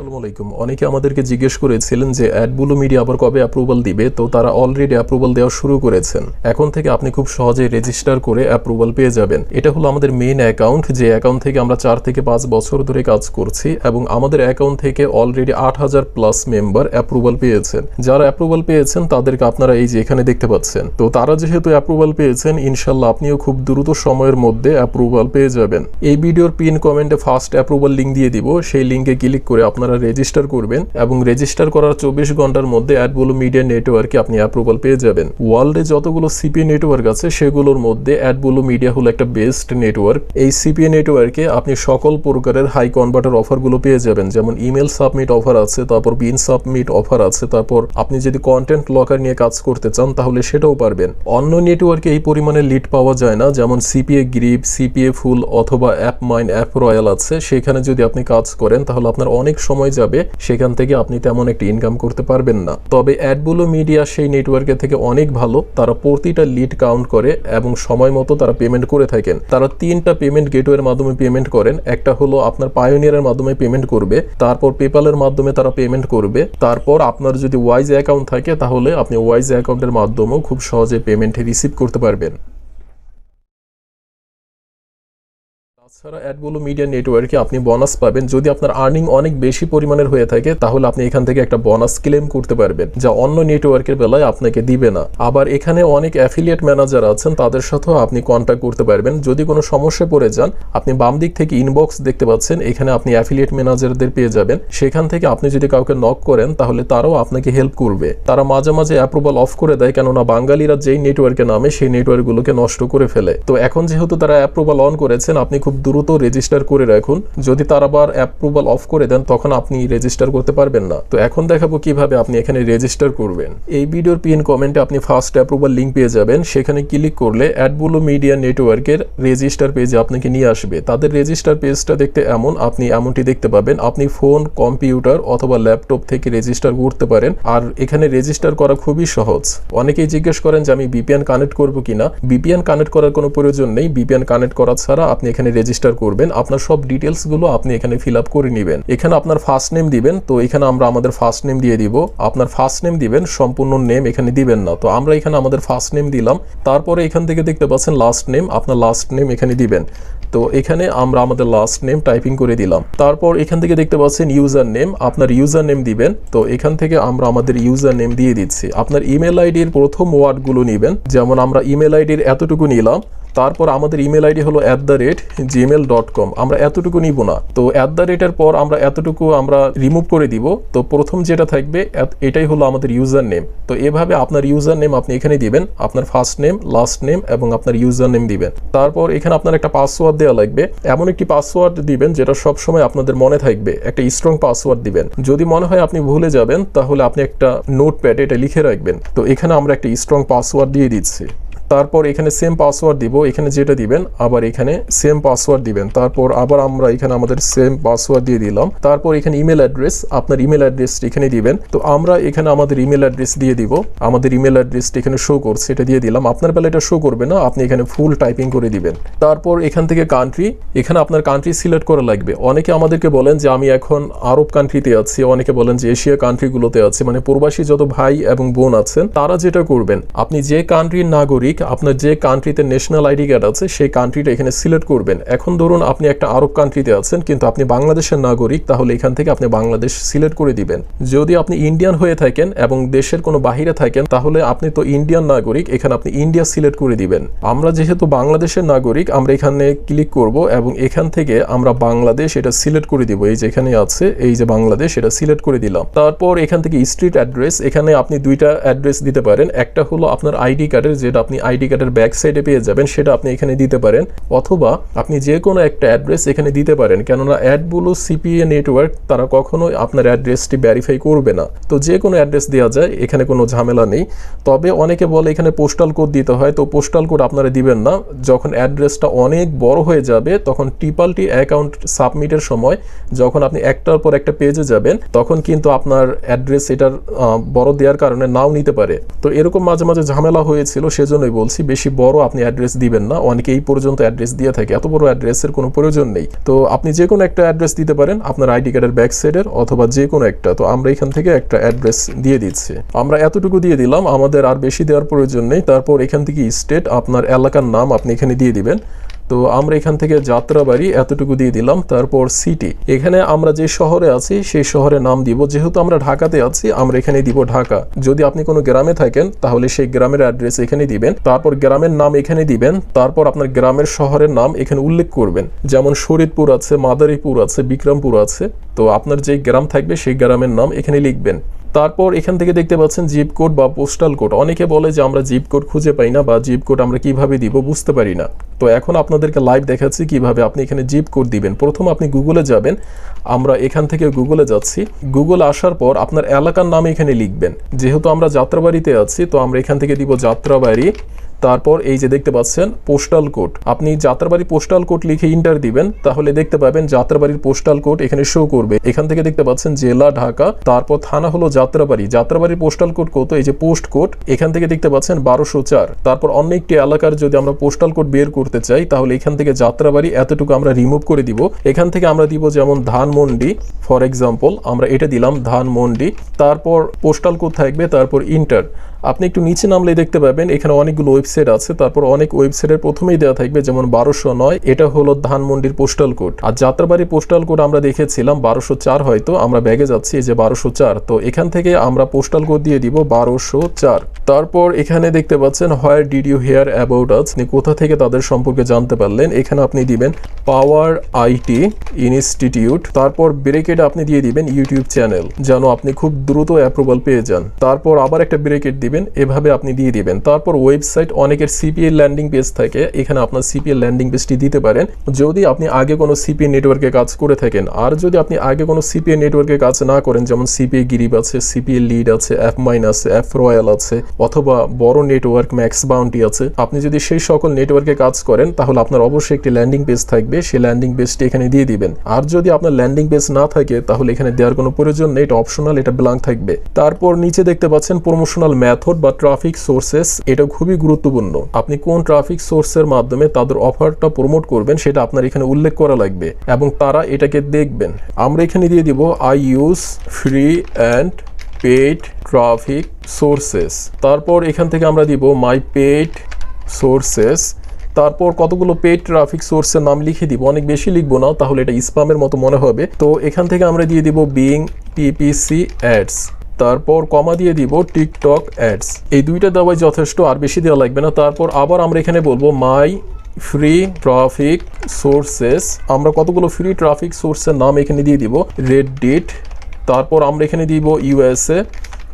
আসসালামু আলাইকুম। অনেকে আমাদেরকে জিজ্ঞেস করেছিলেন যে মিডিয়া আবার কবে অ্যাপ্রুভাল দিবে? তো তারা অলরেডি অ্যাপ্রুভাল দেওয়া শুরু করেছেন। এখন থেকে আপনি খুব সহজে রেজিস্টার করে অ্যাপ্রুভাল পেয়ে যাবেন। এটা হলো আমাদের মেইন অ্যাকাউন্ট যে অ্যাকাউন্ট থেকে আমরা চার থেকে পাঁচ বছর ধরে কাজ করছি এবং আমাদের অ্যাকাউন্ট থেকে অলরেডি আট হাজার প্লাস মেম্বার অ্যাপ্রুভাল পেয়েছেন। যারা অ্যাপ্রুভাল পেয়েছেন, তাদেরকে আপনারা এই যে এখানে দেখতে পাচ্ছেন। তো তারা যেহেতু অ্যাপ্রুভাল পেয়েছেন, ইনশাল্লাহ আপনিও খুব দ্রুত সময়ের মধ্যে অ্যাপ্রুভাল পেয়ে যাবেন। এই ভিডিওর পিন কমেন্টে ফার্স্ট অ্যাপ্রুভাল লিঙ্ক দিয়ে দিব। সেই লিঙ্কে ক্লিক করে আপনারা রেজিস্টার করবেন এবং রেজিস্টার করার চব্বিশ ঘণ্টার মধ্যে অ্যাডবুলো মিডিয়া নেটওয়ার্কে আপনি অ্যাপ্রুভাল পেয়ে যাবেন। ওয়ার্ল্ডে যতগুলো সিপি নেটওয়ার্ক আছে, সেগুলোর মধ্যে অ্যাডবুলো মিডিয়া হলো একটা বেস্ট নেটওয়ার্ক এই সিপি নেটওয়ার্কে আপনি সকল প্রকারের হাই কনভার্টার অফারগুলো পেয়ে যাবেন। যেমন ইমেল সাবমিট অফার আছে, তারপর বিন সাবমিট অফার আছে, তারপর আপনি যদি কন্টেন্ট লকার নিয়ে কাজ করতে চান, তাহলে সেটাও পারবেন। অন্য নেটওয়ার্কে এই পরিমাণে লিড পাওয়া যায় না। যেমন সিপিএ গ্রিপ সিপিএ ফুল অথবা অ্যাপ মাইন অ্যাপ রয়্যাল আছে। সেখানে যদি আপনি কাজ করেন, তাহলে আপনার অনেক সময় যাবে, সেখান থেকে আপনি তেমন একটি ইনকাম করতে পারবেন না। তবে অ্যাডবুলো মিডিয়া সেই নেটওয়ার্কের থেকে অনেক ভালো। তারা প্রতিটা লিড কাউন্ট করে এবং সময় মতো তারা পেমেন্ট করে থাকেন। তারা তিনটা পেমেন্ট গেটওয়ের মাধ্যমে পেমেন্ট করেন। একটা হলো আপনার পায়োনিয়ারের মাধ্যমে পেমেন্ট করবে, তারপর পেপালের মাধ্যমে তারা পেমেন্ট করবে। তারপর আপনার যদি ওয়াইজ অ্যাকাউন্ট থাকে, তাহলে আপনি ওয়াইজ অ্যাকাউন্টের মাধ্যমেও খুব সহজে পেমেন্ট রিসিভ করতে পারবেন। তাছাড়া অ্যাডবুলো মিডিয়া নেটওয়ার্কে আপনি বোনাস পাবেন। যদি আপনার আর্নিং অনেক বেশি পরিমাণের হয়ে থাকে, তাহলে আপনি এখান থেকে একটা বোনাস ক্লেম করতে পারবেন, যা অন্য নেটওয়ার্কের বেলায় আপনাকে দিবে না। আবার এখানে অনেক অ্যাফিলিয়েট ম্যানেজার আছেন, তাদের সাথেও আপনি কন্ট্যাক্ট করতে পারবেন। যদি কোনো সমস্যায় পড়ে যান, আপনি বাম দিক থেকে ইনবক্স দেখতে পাচ্ছেন, এখানে আপনি অ্যাফিলিয়েট ম্যানেজারদের পেয়ে যাবেন। সেখান থেকে আপনি যদি কাউকে নক করেন, তাহলে তারাও আপনাকে হেল্প করবে। তারা মাঝে মাঝে অ্যাপ্রুভাল অফ করে দেয়, কেননা বাঙালিরা যেই নেটওয়ার্কে নামে, সেই নেটওয়ার্কগুলোকে নষ্ট করে ফেলে। তো এখন যেহেতু তারা অ্যাপ্রুভাল অন করেছেন, আপনি খুব দ্রুত রেজিস্টার করে রাখুন। যদি তারা আবার অ্যাপ্রুভাল অফ করে দেন, তখন আপনি রেজিস্টার করতে পারবেন না। তো এখন দেখাবো কীভাবে আপনি এখানে রেজিস্টার করবেন। এই ভিডিওর পিন কমেন্টে আপনি ফার্স্ট অ্যাপ্রুভাল লিঙ্ক পেয়ে যাবেন। সেখানে ক্লিক করলে অ্যাডবুলো মিডিয়া নেটওয়ার্কের রেজিস্টার পেজে আপনাকে নিয়ে আসবে। তাদের রেজিস্টার পেজটা দেখতে এমন, আপনি এমনটি দেখতে পাবেন। আপনি ফোন কম্পিউটার অথবা ল্যাপটপ থেকে রেজিস্টার করতে পারেন। আর এখানে রেজিস্টার করা খুবই সহজ। অনেকেই জিজ্ঞেস করেন যে আমি বিপিএন কানেক্ট করব কিনা। বিপিএন কানেক্ট করার কোনো প্রয়োজন নেই। বিপিএন কানেক্ট করা ছাড়া আপনি এখানে রেজিস্টার করবেন, আপনার সব ডিটেলসগুলো আপনি এখানে ফিল আপ করে নেবেন। এখানে আপনার ফার্স্ট নেম দিবেন, তো এখানে আমরা আমাদের ফার্স্ট নেম দিয়ে দিব। আপনার ফার্স্ট নেম দিবেন, সম্পূর্ণ নেম এখানে দিবেন না। তো আমরা এখানে আমাদের ফার্স্ট নেম দিলাম, তারপরে এখান থেকে দেখতে পাচ্ছেন লাস্ট নেম আপনার লাস্ট নেম এখানে দিবেন। তো এখানে আমরা আমাদের লাস্ট নেম টাইপিং করে দিলাম। তারপর এখান থেকে দেখতে পাচ্ছেন ইউজার নেম আপনার ইউজার নেম দিবেন। তো এখান থেকে আমরা আমাদের ইউজার নেম দিয়ে দিচ্ছি। আপনার ইমেল আইডির প্রথম ওয়ার্ডগুলো নেবেন, যেমন আমরা ইমেল আইডির এতটুকু নিলাম। তারপর আমাদের ইমেল আইডি হলো at the rate Gmail dot com আমরা এতটুকু নিব না। তো অ্যাট দ্য রেটের পর আমরা এতটুকু আমরা রিমুভ করে দিব। তো প্রথম যেটা থাকবে এটাই হলো আমাদের ইউজার নেম তো এভাবে আপনার ইউজার নেম আপনি এখানে দিবেন। আপনার ফার্স্ট নেম লাস্ট নেম এবং আপনার ইউজার নেম দিবেন। তারপর এখানে আপনার একটা পাসওয়ার্ড দেওয়া লাগবে। এমন একটি পাসওয়ার্ড দিবেন যেটা সব সময় আপনাদের মনে থাকবে। একটা স্ট্রং পাসওয়ার্ড দিবেন। যদি মনে হয় আপনি ভুলে যাবেন, তাহলে আপনি একটা নোটপ্যাডে এটা লিখে রাখবেন। তো এখানে আমরা একটা স্ট্রং পাসওয়ার্ড দিয়ে দিচ্ছি। তারপর এখানে সেম পাসওয়ার্ড দিব, এখানে যেটা দিবেন, আবার এখানে সেম পাসওয়ার্ড দিবেন। তারপর আবার আমরা এখানে আমাদের সেম পাসওয়ার্ড দিয়ে দিলাম। তারপর এখানে ইমেল অ্যাড্রেস আপনার ইমেল অ্যাড্রেস এখানে দিবেন। তো আমরা এখানে আমাদের ইমেল অ্যাড্রেস দিয়ে দিব। আমাদের ইমেল অ্যাড্রেসটা এখানে শো করছে, এটা দিয়ে দিলাম। আপনার বেলা এটা শো করবে না, আপনি এখানে ফুল টাইপিং করে দিবেন। তারপর এখান থেকে কান্ট্রি এখানে আপনার কান্ট্রি সিলেক্ট করা লাগবে। অনেকে আমাদেরকে বলেন যে, আমি এখন আরব কান্ট্রিতে আছি। অনেকে বলেন যে, এশিয়া কান্ট্রিগুলোতে আছি। মানে প্রবাসী যত ভাই এবং বোন আছেন, তারা যেটা করবেন, আপনি যে কান্ট্রির নাগরিক আপনার যে কান্ট্রিতে ন্যাশনাল আইডি কার্ড আছে, সেই কান্ট্রিটা এখানে সিলেক্ট করবেন। এখন ধরুন আপনি একটা আরব কান্ট্রিতে আছেন, কিন্তু আপনি বাংলাদেশের নাগরিক, তাহলে এখান থেকে আপনি বাংলাদেশ সিলেক্ট করে দিবেন। যদি আপনি ইন্ডিয়ান হয়ে থাকেন এবং দেশের কোনো বাহিরে থাকেন, তাহলে আপনি তো ইন্ডিয়ান নাগরিক, এখানে আপনি ইন্ডিয়া সিলেক্ট করে দিবেন। আমরা যেহেতু বাংলাদেশের নাগরিক, আমরা এখানে ক্লিক করব এবং এখান থেকে আমরা বাংলাদেশ এটা সিলেক্ট করে দিব। এই যেখানে আছে, এই যে বাংলাদেশ, এটা সিলেক্ট করে দিলাম। তারপর এখান থেকে স্ট্রিট অ্যাড্রেস এখানে আপনি দুইটা অ্যাড্রেস দিতে পারেন। একটা হলো আপনার আইডি কার্ডের যেটা আপনি আইডি কার্ডের ব্যাক সাইডে পেয়ে যাবেন, সেটা আপনি এখানে দিতে পারেন। অথবা আপনি যে কোনো একটা অ্যাড্রেস এখানে দিতে পারেন, কেননা অ্যাডগুলো সিপিএ নেটওয়ার্ক, তারা কখনোই আপনার অ্যাড্রেসটি ভ্যারিফাই করবে না। তো যে কোনো অ্যাড্রেস দেওয়া যায়, এখানে কোনো ঝামেলা নেই। তবে অনেকে বলে এখানে পোস্টাল কোড দিতে হয়, তো পোস্টাল কোড আপনারা দিবেন না। যখন অ্যাড্রেসটা অনেক বড় হয়ে যাবে, তখন ট্রিপালটি অ্যাকাউন্ট সাবমিটের সময় যখন আপনি একটার পর একটা পেজে যাবেন, তখন কিন্তু আপনার অ্যাড্রেস এটার বড় দেওয়ার কারণে নাও নিতে পারে। তো এরকম মাঝে মাঝে ঝামেলা হয়েছিল, সেজন্যই বলছি, বেশি বড় আপনি অ্যাড্রেস দিবেন না। অনেকে এই পর্যন্ত অ্যাড্রেস দিয়ে থাকে, এত বড় অ্যাড্রেসের কোনো প্রয়োজন নেই। তো আপনি যে কোনো একটা অ্যাড্রেস দিতে পারেন, আপনার আইডি কার্ডের ব্যাক সাইডের অথবা যে কোনো একটা। তো আমরা এখান থেকে একটা অ্যাড্রেস দিয়ে দিচ্ছি। আমরা এতটুকু দিয়ে দিলাম, আমাদের আর বেশি দেওয়ার প্রয়োজন নেই। তারপর এখান থেকে স্টেট আপনার এলাকার নাম আপনি এখানে দিয়ে দিবেন। তো আমরা এখান থেকে যাত্রাবাড়ি এতটুকু দিয়ে দিলাম, তারপর সিটি। এখানে আমরা যে শহরে আছি, সেই শহরের নাম দিব। যেহেতু আমরা ঢাকাতে আছি, আমরা এখানে দিব ঢাকা। যদি আপনি কোনো গ্রামে থাকেন, তাহলে সেই গ্রামের অ্যাড্রেস এখানে দিবেন। তারপর গ্রামের নাম এখানে দিবেন। তারপর আপনার গ্রামের শহরের নাম এখানে উল্লেখ করবেন। যেমন শরীদপুর আছে, মাদারীপুর আছে, বিক্রমপুর আছে। তো আপনার যে গ্রাম থাকবে, সেই গ্রামের নাম এখানে লিখবেন। তারপর এখান থেকে দেখতে পাচ্ছেন জিপ কোড বা পোস্টাল কোড অনেকে বলে যে আমরা জিপ কোড খুঁজে পাই না বা জিপ কোড আমরা কীভাবে দিব বুঝতে পারি না। তো এখন আপনাদেরকে লাইভ দেখাচ্ছি কীভাবে আপনি এখানে জিপ কোড দিবেন। প্রথম আপনি গুগলে যাবেন। আমরা এখান থেকে গুগলে যাচ্ছি। গুগল আসার পর আপনার এলাকার নাম এখানে লিখবেন। যেহেতু আমরা যাত্রাবাড়িতে আছি, তো আমরা এখান থেকে দিব যাত্রাবাড়ি তারপর এই যে দেখতে পাচ্ছেন পোস্টাল কোড আপনি যাত্রাবাড়ি পোস্টাল কোড লিখে ইন্টার দিবেন, তাহলে দেখতে পাবেন যাত্রাবাড়ির পোস্টাল কোড এখানে শো করবে। এখান থেকে দেখতে পাচ্ছেন জেলা, ঢাকা, তারপর থানা হলো যাত্রাবাড়ি। যাত্রাবাড়ির পোস্টাল কোড কত? এই যে পোস্ট কোড এখান থেকে দেখতে পাচ্ছেন বারোশো চার। তারপর অন্য একটি এলাকার যদি আমরা পোস্টাল কোড বের করতে চাই, তাহলে এখান থেকে যাত্রাবাড়ি এতটুকু আমরা রিমুভ করে দিব। এখান থেকে আমরা দিব যেমন ধানমন্ডি ফর এক্সাম্পল আমরা এটা দিলাম ধানমন্ডি। তারপর পোস্টাল কোড থাকবে, তারপর ইন্টার আপনি একটু নিচে নামলে দেখতে পাবেন, এখানে অনেকগুলো ওয়েবসাইট আছে। তারপর অনেক ওয়েবসাইটের প্রথমেই দেওয়া থাকবে যেমন বারোশো নয়, এটা হলো ধানমন্ডির পোস্টাল কোড। আর যাত্রাবাড়ি পোস্টাল কোড আমরা দেখেছিলাম, বারোশো চার হয়তো, আমরা ব্যাগে যাচ্ছি এই যে বারোশো চার। তো এখান থেকে আমরা পোস্টাল কোড দিয়ে দিব বারোশো চার। তারপর এখানে দেখতে পাচ্ছেন, where did you hear about us? কোথা থেকে তাদের সম্পর্কে জানতে পারলেন? এখানে আপনি দিবেন পাওয়ার আইটি ইনস্টিটিউট। তারপর ব্রেকেট আপনি দিয়ে দিবেন ইউটিউব চ্যানেল, যেন আপনি খুব দ্রুত অ্যাপ্রুভাল পেয়ে যান। তারপর আবার একটা ব্রেকেট দিবেন এভাবে আপনি দিয়ে দিবেন। তারপর ওয়েবসাইট অনেকের সিপিএল ল্যান্ডিং পেজ থাকে, এখানে আপনার সিপিএল ল্যান্ডিং পেজটি দিতে পারেন। যদি আপনি আগে কোনো সিপিএ নেটওয়ার্কে কাজ করে থাকেন, আর যদি আপনি আগে কোনো সিপিএ নেটওয়ার্কে কাজ না করেন, যেমন সিপিএ গিরিব আছে সিপিএল লিড আছে অ্যাপ মাইন আছে অ্যাপ রয়্যাল আছে, অথবা বড় নেটওয়ার্ক ম্যাক্স বাউন্টি আছে, আপনি যদি সেই সকল নেটওয়ার্কে কাজ করেন, তাহলে আপনার অবশ্যই একটি ল্যান্ডিং পেজ থাকবে। সেই ল্যান্ডিং পেজটি এখানে দিয়ে দিবেন। আর যদি আপনার ল্যান্ডিং পেজ না থাকে, তাহলে এখানে দেওয়ার কোনো প্রয়োজন নেই, এটা অপশনাল এটা ব্ল্যাঙ্ক থাকবে। তারপর নিচে দেখতে পাচ্ছেন প্রমোশনাল মেথড বা ট্রাফিক সোর্সেস এটা খুবই গুরুত্বপূর্ণ। আপনি কোন ট্রাফিক সোর্সের মাধ্যমে তাদের অফারটা প্রমোট করবেন, সেটা আপনার এখানে উল্লেখ করা লাগবে এবং তারা এটাকে দেখবেন। আমরা এখানে দিয়ে দিব I use free and paid traffic sources তারপর এখান থেকে আমরা দিব মাই পেড সোর্সেস তারপর কতগুলো পেড ট্রাফিক সোর্সের নাম লিখে দিব। অনেক বেশি লিখব না, তাহলে এটা স্পামের মতো মনে হবে। তো এখান থেকে আমরা দিয়ে দিব বিং পিপিসি অ্যাডস তারপর কমা দিয়ে দিব টিকটক অ্যাডস। এই দুইটা দেওয়াই যথেষ্ট, আর বেশি দেওয়া লাগবে না। তারপর আবার আমরা এখানে বলব মাই ফ্রি ট্রাফিক সোর্সেস। আমরা কতগুলো ফ্রি ট্রাফিক সোর্সের নাম এখানে দিয়ে দিব? রেডডিট। তারপর আমরা এখানে দিব ইউএসএ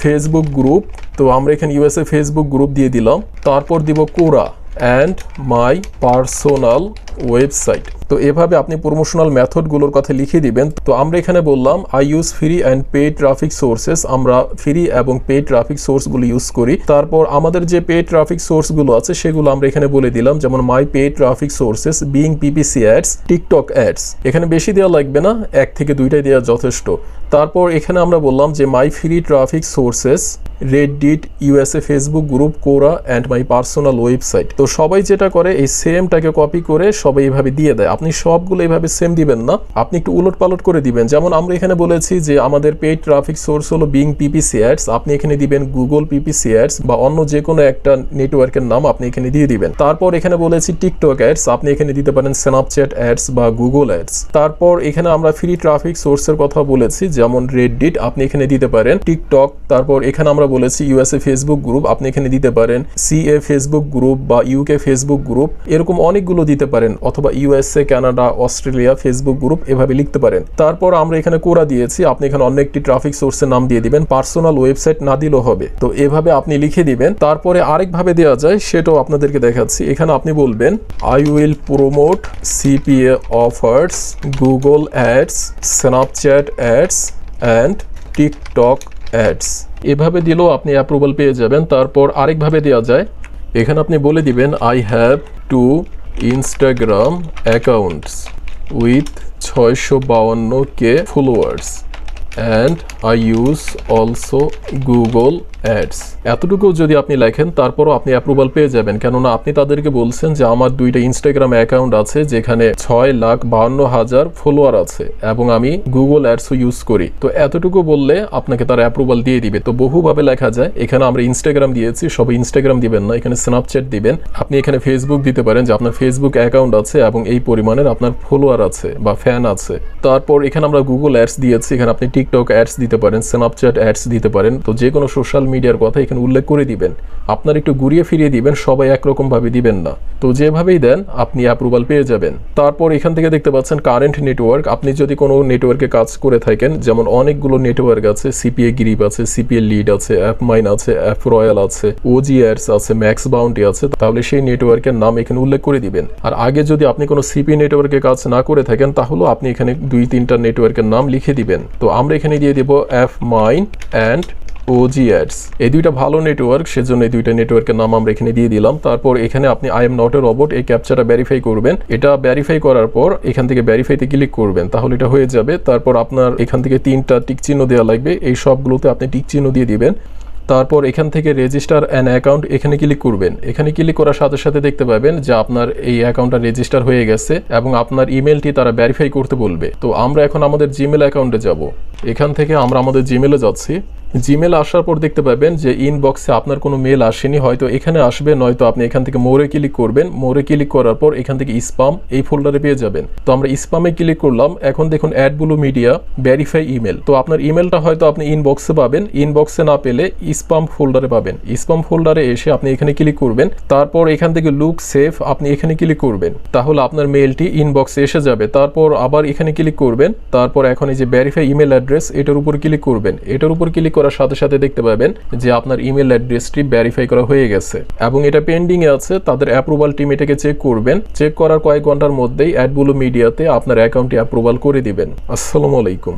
ফেসবুক গ্রুপ। তো আমরা এখানে ইউএসএ ফেসবুক গ্রুপ দিয়ে দিলাম। তারপর দিব Quora and my personal website. তো এভাবে আপনি প্রমোশনাল মেথডগুলোর কথা লিখে দিবেন। তো আমরা এখানে বললাম I use free and pay traffic sources আমরা ফ্রি এবং পে ট্রাফিক সোর্সগুলো ইউজ করি। তারপর আমাদের যে পে ট্রাফিক সোর্সগুলো আছে, সেগুলো আমরা এখানে বলে দিলাম, যেমন my pay traffic sources Bing PPC ads TikTok ads এখানে বেশি দেওয়া লাগবে না, এক থেকে দুইটাই দেওয়া যথেষ্ট। তারপর এখানে আমরা বললাম যে my free traffic sources Reddit USA Facebook group Quora and my personal website তো সবাই যেটা করে, এই সেমটাকে কপি করে সবাই এইভাবে দিয়ে দেয়। আপনি সবগুলো এইভাবে সেম দিবেন না। আপনি একটু উলট পালট করে দিবেন। যেমন আমরা এখানে বলেছি যে আমাদের পেড ট্রাফিক সোর্স হলো বিং পিপিসি অ্যাডস আপনি এখানে দিবেন গুগল পিপিসি অ্যাডস বা অন্য যে কোনো একটা নেটওয়ার্কের নাম আপনি এখানে দিয়ে দিবেন। তারপর এখানে বলেছি টিকটক অ্যাডস আপনি এখানে দিতে পারেন স্ন্যাপচ্যাট অ্যাডস বা গুগল অ্যাডস তারপর এখানে আমরা ফ্রি ট্রাফিক সোর্সের কথা বলেছি, যেমন রেডডিট আপনি এখানে দিতে পারেন টিকটক তারপর এখানে আমরা বলেছি ইউএসএ ফেসবুক গ্রুপ আপনি এখানে দিতে পারেন সিএ ফেসবুক গ্রুপ বা ইউকে ফেসবুক গ্রুপ এরকম অনেকগুলো দিতে পারেন, অথবা USA Canada Australia Facebook group এভাবে লিখতে পারেন। তারপর আমরা এখানে কোরা দিয়েছি, আপনি এখানে অন্য একটি ট্রাফিক সোর্সের নাম দিয়ে দিবেন পার্সোনাল ওয়েবসাইট না দিলেও হবে। তো এভাবে আপনি লিখে দিবেন, তারপরে আরেকভাবে দেওয়া যায়, সেটাও আপনাদেরকে দেখাচ্ছি। এখানে আপনি বলবেন I will promote CPA offers Google ads Snapchat ads and TikTok ads এভাবে দিলেও আপনি অ্যাপ্রুভাল পেয়ে যাবেন। তারপর আরেকভাবে দেওয়া যায়। এখানে আপনি বলে দিবেন I have two Instagram accounts with ছয়শো বাউান্ন K followers and I use also Google ads এতটুকু যদি আপনি লেখেন, তারপরও আপনি অ্যাপ্রুভাল পেয়ে যাবেন। কেননা আপনি তাদেরকে বলছেন যে আমার দুইটা ইনস্টাগ্রাম অ্যাকাউন্ট আছে, যেখানে ছয় লাখ বাহান্ন হাজার ফলোয়ার আছে এবং আমি গুগল অ্যাডসও ইউজ করি। তো এতটুকু বললে আপনাকে তারা অ্যাপ্রুভাল দিয়ে দিবে। তো বহুভাবে লেখা যায়, এখানে আমরা ইনস্টাগ্রাম দিয়েছি, সবাই ইনস্টাগ্রাম দিবেন না, এখানে স্ন্যাপচ্যাট দিবেন। আপনি এখানে ফেসবুক দিতে পারেন যে আপনার ফেসবুক অ্যাকাউন্ট আছে এবং এই পরিমাণের আপনার ফলোয়ার আছে বা ফ্যান আছে। তারপর এখানে আমরা গুগল অ্যাডস দিয়েছি, এখানে আপনি টিকটক অ্যাডস দিতে পারেন স্ন্যাপচ্যাট অ্যাডস দিতে পারেন, তো যে কোনো সোশ্যাল মিডিয়ার কথা এখানে উল্লেখ করে দিবেন। আপনার একটু ঘুরিয়ে ফিরিয়ে দিবেন, সবাই একরকম ভাবে দিবেন না। তো যেভাবেই দেন, আপনি অ্যাপ্রুভাল পেয়ে যাবেন। তারপর এখান থেকে দেখতে পাচ্ছেন কারেন্ট নেটওয়ার্ক আপনি যদি কোনো নেটওয়ার্কে কাজ করে থাকেন, যেমন অনেকগুলো নেটওয়ার্ক আছে সিপিএ গ্রিপ আছে সিপিএ লিড আছে অ্যাপ মাইন আছে অ্যাপ রয়্যাল আছে ওজি অ্যাডস আছে ম্যাক্স বাউন্টি আছে, তাহলে সেই নেটওয়ার্কের নাম এখানে উল্লেখ করে দিবেন। আর আগে যদি আপনি কোনো সিপি নেটওয়ার্কে কাজ না করে থাকেন, তাহলেও আপনি এখানে দুই তিনটা নেটওয়ার্কের নাম লিখে দিবেন। তো আমরা এখানে দিয়ে দিব App Mine and OG Ads এই দুইটা ভালো নেটওয়ার্ক সেজন্য এই দুইটা নেটওয়ার্কের নাম আমরা এখানে দিয়ে দিলাম। তারপর এখানে আপনি I am not a robot এই ক্যাপচারটা ভেরিফাই করবেন। এটা ভেরিফাই করার পর এখান থেকে ভেরিফাইতে ক্লিক করবেন। তাহলে এটা হয়ে যাবে। তারপর আপনার এখান থেকে তিনটা টিক চিহ্ন দেওয়া লাগবে। এই সবগুলোতে আপনি টিক চিহ্ন দিয়ে দিবেন। তারপর এখান থেকে রেজিস্টার অ্যান অ্যাকাউন্ট এখানে ক্লিক করবেন। এখানে ক্লিক করার সাথে সাথে দেখতে পাবেন যে আপনার এই অ্যাকাউন্টটা রেজিস্টার হয়ে গেছে এবং আপনার ইমেলটি তারা ভেরিফাই করতে বলবে। তো আমরা এখন আমাদের জিমেল অ্যাকাউন্টে যাব। এখান থেকে আমরা আমাদের জিমেলে যাচ্ছি। জিমেল আসার পর দেখতে পাবেন যে ইনবক্সে আপনার কোনো মেল আসেনি, হয়তো এখানে আসবে, নয়তো আপনি এখান থেকে মোড়ে ক্লিক করবেন। মোড়ে ক্লিক করার পর এখান থেকে স্পাম এই ফোল্ডারে পেয়ে যাবেন। তো আমরা স্পামে ক্লিক করলাম। এখন দেখুন Ad Blue Media verify email তো আপনার ইমেলটা হয়তো আপনি ইনবক্সে পাবেন। ইনবক্সে না পেলে স্পাম ফোল্ডারে পাবেন। স্পাম ফোল্ডারে এসে আপনি এখানে ক্লিক করবেন। তারপর এখান থেকে লুক সেফ আপনি এখানে ক্লিক করবেন। তাহলে আপনার মেলটি ইনবক্সে এসে যাবে। তারপর আবার এখানে ক্লিক করবেন। তারপর এখন এই যে ভ্যারিফাই ইমেল অ্যাড্রেস এটার উপর ক্লিক করবেন। এটার উপর ক্লিক করার সাথে সাথে দেখতে পাবেন যে আপনার ইমেল অ্যাড্রেসটি ভেরিফাই করা হয়ে গেছে এবং এটা পেন্ডিং এ আছে, তাদের অ্যাপ্রুভাল টিম এটাকে চেক করবেন। চেক করার কয়েক ঘণ্টার মধ্যেই অ্যাডবুলো মিডিয়াতে আপনার অ্যাকাউন্টটি অ্যাপ্রুভাল করে দিবেন। আসসালামু আলাইকুম।